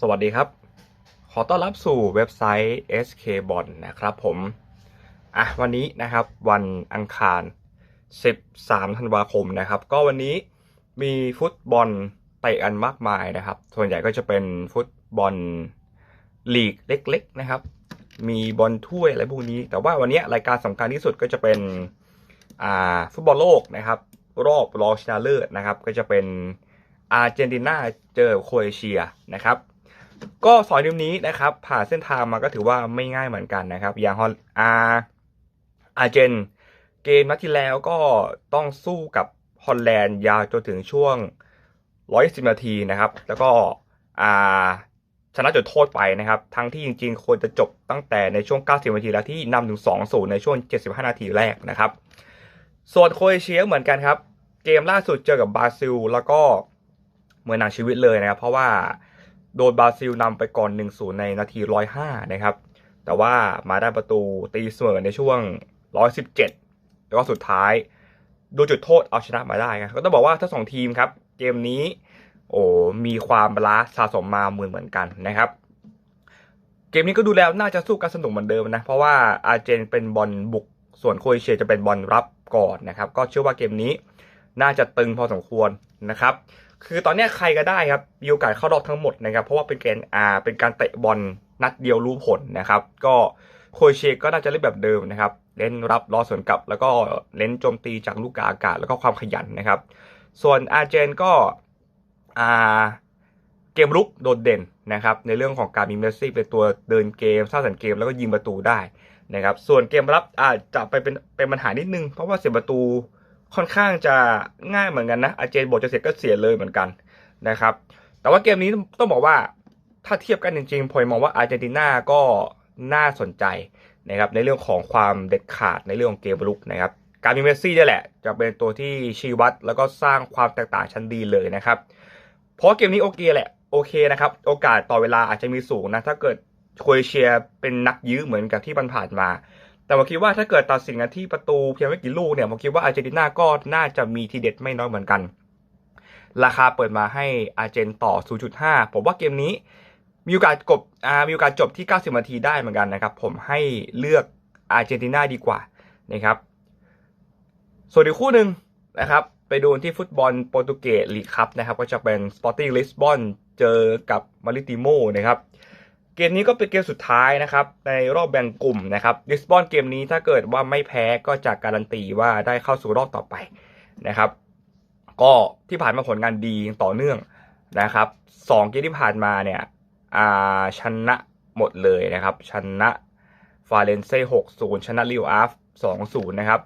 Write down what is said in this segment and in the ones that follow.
สวัสดีครับ ขอต้อนรับสู่เว็บไซต์ SK b o n นะครับผม อะวันนี้นะครับวันอังคาร 13 ธันวาคมนะครับ ก็วันนี้มีฟุตบอลเตะกันมากมายนะครับ ส่วนใหญ่ก็จะเป็นฟุตบอลลีกเล็ก ๆ นะครับ มีบอลถ้วยอะไรพวกนี้ แต่ว่าวันนี้รายการสำคัญที่สุดก็จะเป็นอ่าฟุตบอลโลกนะครับ รอบรองชนะเลิศนะครับ ก็จะเป็นอาร์เจนตินาเจอโครเอเชียนะครับ ก็สอยทีมนี้นะครับผ่านเส้นทางมาก็ถือว่าไม่ง่ายเหมือนกันนะครับ อย่างฮอลอาอาร์เจน เกมนัดที่แล้วก็ต้องสู้กับฮอลแลนด์ยาวจนถึงช่วง 110 นาทีนะครับ แล้วก็อาชนะจุดโทษไปนะครับ ทั้งที่จริงๆ ควรจะจบตั้งแต่ในช่วง 90 นาทีแล้วที่นำถึง 2-0 ในช่วง 75 นาทีแรกนะครับ ส่วนโคเอเชียเหมือนกันครับ เกมล่าสุดเจอกับบราซิล แล้วก็เหมือนหนังชีวิตเลยนะครับ เพราะว่า โดนบราซิลนำไปก่อน 1-0 ในนาที 105 นะครับ แต่ว่ามาได้ประตูตีเสมอในช่วง 117 แล้วก็สุดท้ายดูจุดโทษเอาชนะมาได้ครับก็ต้องบอกว่าทั้งสองทีมครับ เกมนี้โอ้มีความบาลาสะสมมาเหมือนเหมือนกันนะครับ เกมนี้ก็ดูแล้วน่าจะสู้กันสนุกเหมือนเดิมนะ เพราะว่าอาร์เจนเป็นบอลบุกส่วนโคเอเชียจะเป็นบอลรับก่อนนะครับ ก็เชื่อว่าเกมนี้น่าจะตึงพอสมควรนะครับ คือตอนนี้ใครก็ได้ครับมีโอกาสเข้ารอบทั้งหมดนะครับ เพราะว่าเป็นเกมอาเป็นการเตะบอลนัดเดียวรู้ผลนะครับ ก็โคเอเชียก็น่าจะเล่นแบบเดิมนะครับ เล่นรับรอสวนกลับ แล้วก็เล่นโจมตีจากลูกกาอากาศ แล้วก็ความขยันนะครับ ส่วนอาร์เจนก็อ่าเกมรุกโดดเด่นนะครับ ในเรื่องของการมีเมสซี่เป็นตัวเดินเกมสร้างสรรค์เกมแล้วก็ยิงประตูได้นะครับ ส่วนเกมรับอาจจะไปเป็นเป็นปัญหานิดนึง เพราะว่าเสียประตู ค่อนข้างจะง่ายเหมือนกันนะอาเจนบอกจะเสียก็เสียเลยเหมือนกันนะครับ แต่ว่าเกมนี้ต้องบอกว่าถ้าเทียบกันจริงๆพอยมองว่าอาร์เจนตินาก็น่าสนใจนะครับในเรื่องของความเด็ดขาดในเรื่องของเกมรุกนะครับการมีเมสซี่นี่แหละ จะเป็นตัวที่ชี้วัดแล้วก็สร้างความแตกต่างชั้นดีเลยนะครับ เพราะเกมนี้โอเคแหละโอเคนะครับ โอกาสต่อเวลาอาจจะมีสูงนะ ถ้าเกิดโครเอเชียเป็นนักยื้อเหมือนกับที่มันผ่านมา แต่ผมคิดว่าถ้าเกิดตัดสินกันที่ประตูเพียงไม่กี่ลูกเนี่ยผมคิดว่าอาร์เจนตินาก็น่าจะมีทีเด็ดไม่น้อยเหมือนกัน ราคาเปิดมาให้อาร์เจนต่อ 0.5 ผมว่าเกมนี้มีโอกาสกบอ่ามีโอกาสจบที่ 90 นาทีได้เหมือนกันนะครับ ผมให้เลือกอาร์เจนตินาดีกว่านะครับ ส่วนอีกคู่หนึ่งนะครับ ไปดูที่ฟุตบอลโปรตุเกสลีกคัพนะครับ ก็จะเป็น Sporting Lisbon เจอกับมาริติโมนะครับ เกมนี้ก็เป็นเกมสุดท้ายนะครับ ในรอบแบ่งกลุ่มนะครับลิสบอนเกมนี้ถ้าเกิดว่าไม่แพ้ก็จะการันตีว่าได้เข้าสู่รอบต่อไปนะครับ ก็ที่ผ่านมาผลงานดีต่อเนื่องนะครับสองเกมที่ผ่านมาเนี่ยชนะหมดเลยนะครับ ชนะฟาเรนเซ่หกศูนย์ชนะลิวอาฟสองศูนย์นะครับ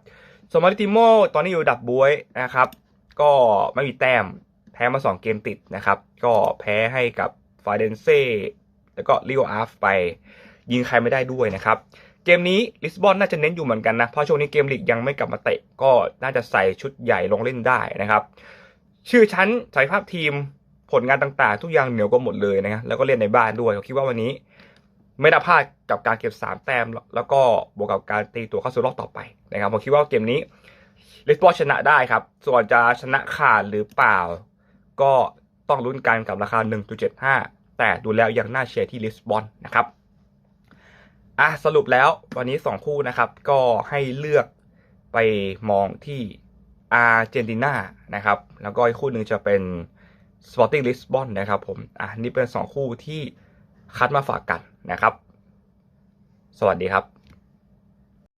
สมาริติโมตอนนี้อยู่ดับบวยนะครับ ก็ไม่มีแต้มแพ้มาสองเกมติดนะครับ ก็แพ้ให้กับฟาเรนเซ่ แล้วก็ลิวอาฟไปยิงใครไม่ได้ด้วยนะครับเกมนี้ลิสบอนน่าจะเน้นอยู่เหมือนกันนะ เพราะช่วงนี้เกมลีกยังไม่กลับมาเตะก็น่าจะใส่ชุดใหญ่ลงเล่นได้นะครับ ชื่อชั้นสายภาพทีมผลงานต่างๆ ทุกอย่างเหนียวก็หมดเลยนะครับแล้วก็เล่นในบ้านด้วยผมคิดว่าวันนี้ ไม่ได้พลาดกับการเก็บ 3 แต้ม แล้วก็บวกกับการตีตัวเข้าสู่รอบต่อไปนะครับผมคิดว่าเกมนี้ลิสบอนชนะได้ครับ ส่วนจะชนะขาดหรือเปล่า ก็ต้องลุ้นกันกับราคา 1.75 แต่ดูแล้วยังน่าเชียร์ที่ลิสบอนนะครับอะสรุปแล้ววันนี้ 2 คู่นะครับ ก็ให้เลือกไปมองที่อาร์เจนตินานะครับ แล้วก็อีกคู่หนึ่งจะเป็นสปอร์ติ้งลิสบอนนะครับผมอะนี่เป็น 2 คู่ที่คัดมาฝากกันนะครับ สวัสดีครับ